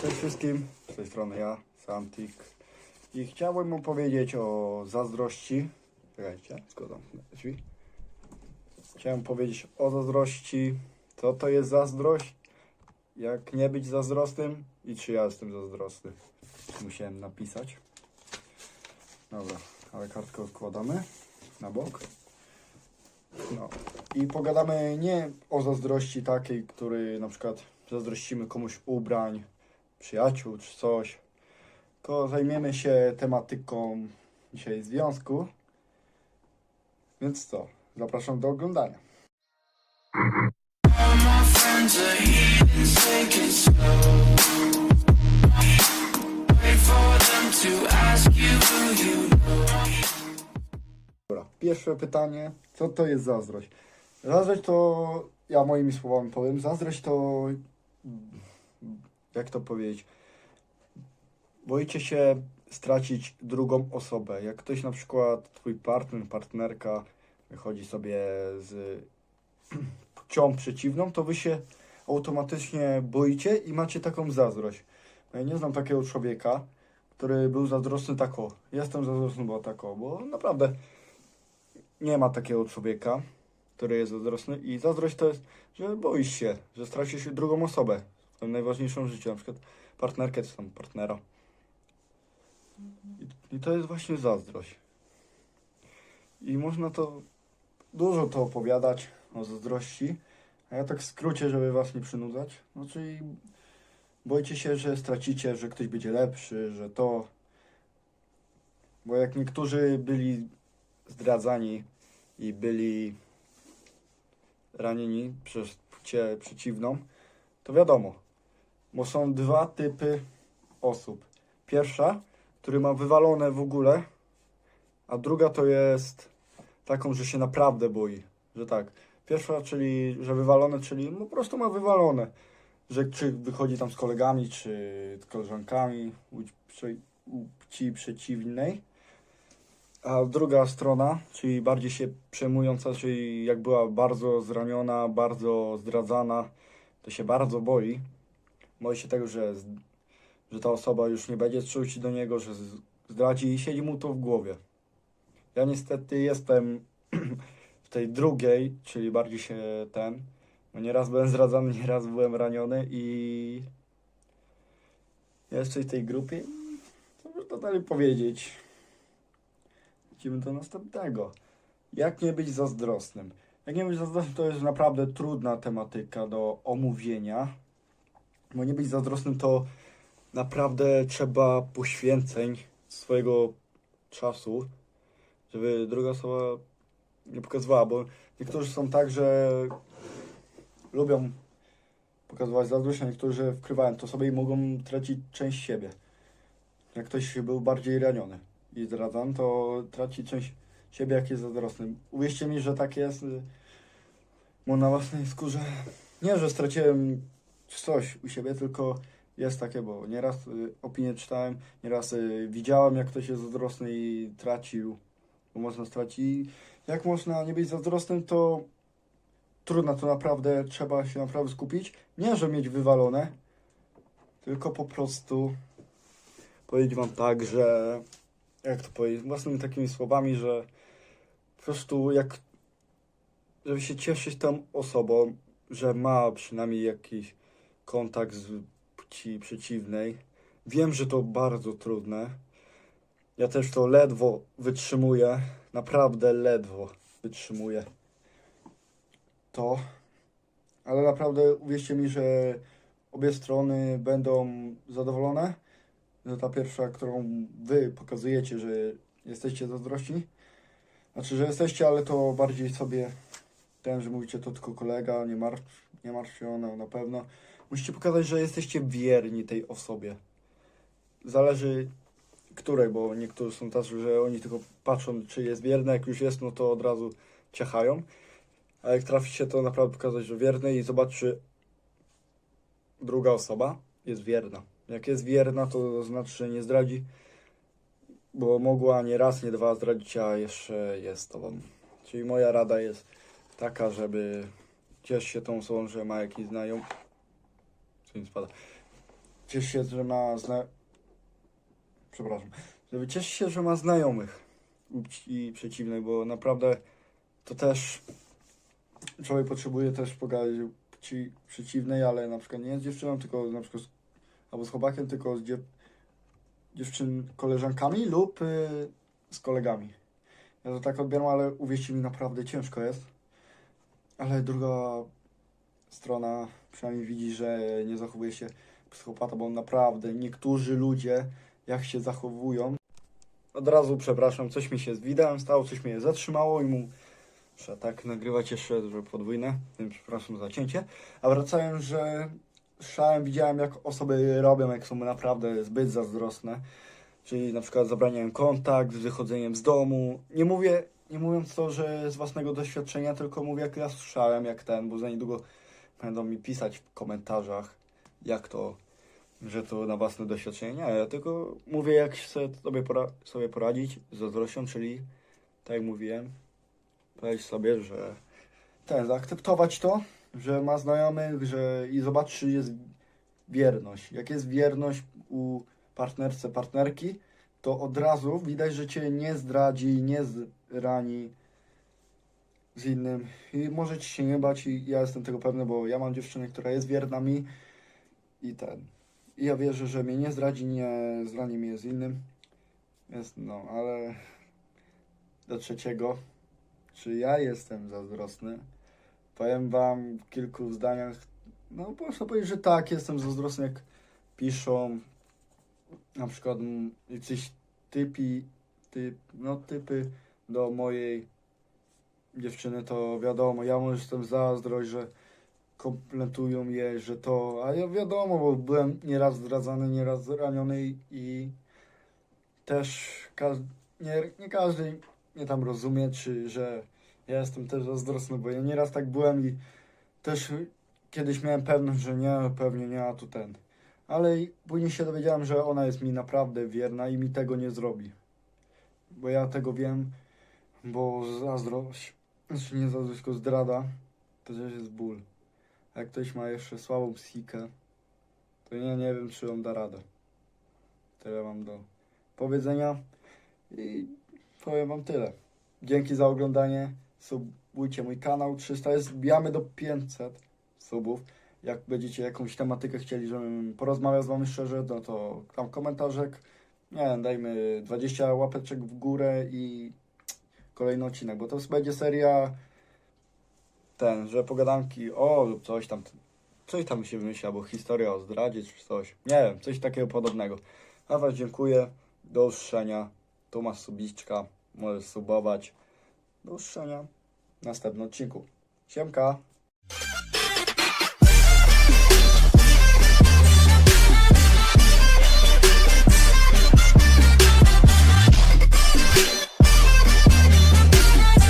Cześć wszystkim, z tej strony ja, Santik. I chciałbym opowiedzieć o zazdrości. Czekajcie, zgodzę drzwi. Chciałem powiedzieć o zazdrości, co to jest zazdrość, jak nie być zazdrosnym i czy ja jestem zazdrosny. Musiałem napisać. Dobra, ale kartkę odkładamy na bok. No. I pogadamy nie o zazdrości takiej, której na przykład zazdrościmy komuś ubrań, przyjaciół czy coś. Tylko zajmiemy się tematyką dzisiaj związku. Więc co? Zapraszam do oglądania. Dobra, pierwsze pytanie. Co to jest zazdrość? Zazdrość to, ja moimi słowami powiem, zazdrość to, jak to powiedzieć, boicie się stracić drugą osobę. Jak ktoś na przykład, twój partner, partnerka wychodzi sobie z płcią przeciwną, to wy się automatycznie boicie i macie taką zazdrość. Ja nie znam takiego człowieka, który był zazdrosny tak o. Jestem zazdrosny, bo tak o, bo naprawdę nie ma takiego człowieka, który jest zazdrosny i zazdrość to jest, że boisz się, że stracisz drugą osobę, najważniejszą w życiu, na przykład partnerkę czy tam partnera. I, I to jest właśnie zazdrość. I można to dużo to opowiadać o zazdrości, a ja tak w skrócie, żeby was nie przynudzać. No czyli boicie się, że stracicie, że ktoś będzie lepszy, że to. Bo jak niektórzy byli zdradzani i byli ranieni przez płcię przeciwną, to wiadomo, bo są dwa typy osób. Pierwsza, który ma wywalone w ogóle, a druga to jest taką, że się naprawdę boi, że tak. Pierwsza, czyli, że wywalone, czyli no po prostu ma wywalone, że czy wychodzi tam z kolegami, czy z koleżankami u, płci przeciwnej. A druga strona, czyli bardziej się przejmująca, czyli jak była bardzo zraniona, bardzo zdradzana, to się bardzo boi. Boi się tego, że, że ta osoba już nie będzie czuć do niego, że zdradzi i siedzi mu to w głowie. Ja niestety jestem w tej drugiej, czyli bardziej się ten. No nieraz byłem zdradzany, nieraz byłem raniony i jeszcze w tej grupie. Co można dalej powiedzieć? Idziemy do następnego. Jak nie być zazdrosnym? Jak nie być zazdrosnym to jest naprawdę trudna tematyka do omówienia. Bo nie być zazdrosnym to naprawdę trzeba poświęceń swojego czasu, żeby druga osoba nie pokazywała, bo niektórzy są tak, że lubią pokazywać zazdrość, a niektórzy wkrywają to sobie i mogą tracić część siebie. Jak ktoś był bardziej raniony i zdradzany, to traci część siebie, jak jest zazdrosny. Uwierzcie mi, że tak jest, bo na własnej skórze nie, że straciłem coś u siebie, tylko jest takie, bo nieraz y, opinię czytałem, nieraz y, widziałem, jak ktoś jest zazdrosny i tracił, bo można stracić. Jak można nie być zazdrosnym, to trudno, to naprawdę trzeba się naprawdę skupić. Nie, że mieć wywalone, tylko po prostu powiedzieć wam tak, że jak to powiedzieć, własnymi takimi słowami, że po prostu jak żeby się cieszyć tą osobą, że ma przynajmniej jakiś kontakt z płci przeciwnej. Wiem, że to bardzo trudne. Ja też to ledwo wytrzymuję, naprawdę ledwo wytrzymuję to, ale naprawdę uwierzcie mi, że obie strony będą zadowolone, że ta pierwsza, którą wy pokazujecie, że jesteście zazdrośni, znaczy, że jesteście, ale to bardziej sobie ten, że mówicie to tylko kolega, nie martw, nie martw się ona na pewno. Musicie pokazać, że jesteście wierni tej osobie. Zależy której, bo niektórzy są tacy, że oni tylko patrzą, czy jest wierna, jak już jest, no to od razu ciachają. A jak traficie, to naprawdę pokazać, że wierny i zobacz, czy druga osoba jest wierna. Jak jest wierna, to znaczy, że nie zdradzi, bo mogła nie raz, nie dwa zdradzić, a jeszcze jest tobą. Czyli moja rada jest taka, żeby cieszyć się tą osobą, że ma jakiś znają. Mi spada. cieszy się, że ma zna... Przepraszam. Cieszyć się, że ma znajomych i przeciwnych, bo naprawdę to też człowiek potrzebuje też pogadać płci przeciwnej, ale na przykład nie z dziewczyną, tylko na przykład z, albo z chłopakiem, tylko z dziew... dziewczyn koleżankami lub y, z kolegami. Ja to tak odbieram, ale uwierzcie mi, naprawdę ciężko jest. Ale druga strona przynajmniej widzi, że nie zachowuje się psychopata, bo naprawdę niektórzy ludzie, jak się zachowują, od razu przepraszam, coś mi się z widełem stało, coś mnie zatrzymało i mu muszę tak nagrywać jeszcze, podwójne, przepraszam za cięcie. A wracając, że szałem, widziałem jak osoby robią, jak są naprawdę zbyt zazdrosne, czyli na przykład zabraniają kontakt z wychodzeniem z domu. Nie mówię, nie mówiąc to, że z własnego doświadczenia, tylko mówię jak ja słyszałem, jak ten, bo za niedługo będą mi pisać w komentarzach, jak to, że to na własne doświadczenie. Nie, ja tylko mówię, jak sobie, sobie, pora- sobie poradzić z zazdrością, czyli tak jak mówiłem, powiedzieć sobie, że ten, zaakceptować to, że ma znajomych, że i zobaczyć, czy jest wierność. Jak jest wierność u partnerce, partnerki, to od razu widać, że cię nie zdradzi, nie zrani z innym i możecie się nie bać i ja jestem tego pewny, bo ja mam dziewczynę, która jest wierna mi i ten. I ja wierzę, że mnie nie zdradzi, nie zrani mnie z innym. Jest, no, ale do trzeciego, czy ja jestem zazdrosny? Powiem wam w kilku zdaniach, no można powiedzieć, że tak, jestem zazdrosny, jak piszą na przykład jacyś typi, typ, no typy do mojej dziewczyny, to wiadomo, ja może jestem zazdrość, że komplementują je, że to, a ja wiadomo, bo byłem nieraz zdradzany, nieraz zraniony i, i też każ, nie, nie każdy mnie tam rozumie, czy że ja jestem też zazdrosny, bo ja nieraz tak byłem i też kiedyś miałem pewność, że nie, pewnie nie, a tu ten. Ale później się dowiedziałem, że ona jest mi naprawdę wierna i mi tego nie zrobi. Bo ja tego wiem, bo zazdrość, znaczy nie zazdrość, tylko zdrada, to też jest ból. A jak ktoś ma jeszcze słabą psychikę, to ja nie wiem, czy on da radę. Tyle mam do powiedzenia i powiem wam tyle. Dzięki za oglądanie, subujcie mój kanał, 300 jest, wbijamy do 500 subów. Jak będziecie jakąś tematykę chcieli, żebym porozmawiał z wami szczerze, no to tam komentarzek, nie wiem, dajmy 20 łapeczek w górę i kolejny odcinek, bo to będzie seria ten, że pogadanki o lub coś tam, coś tam się wymyśla, albo historia o zdradzie czy coś, nie wiem, coś takiego podobnego. A was dziękuję, do usłyszenia, Tomasz Subiczka, możesz subować, do usłyszenia w następnym odcinku. Siemka!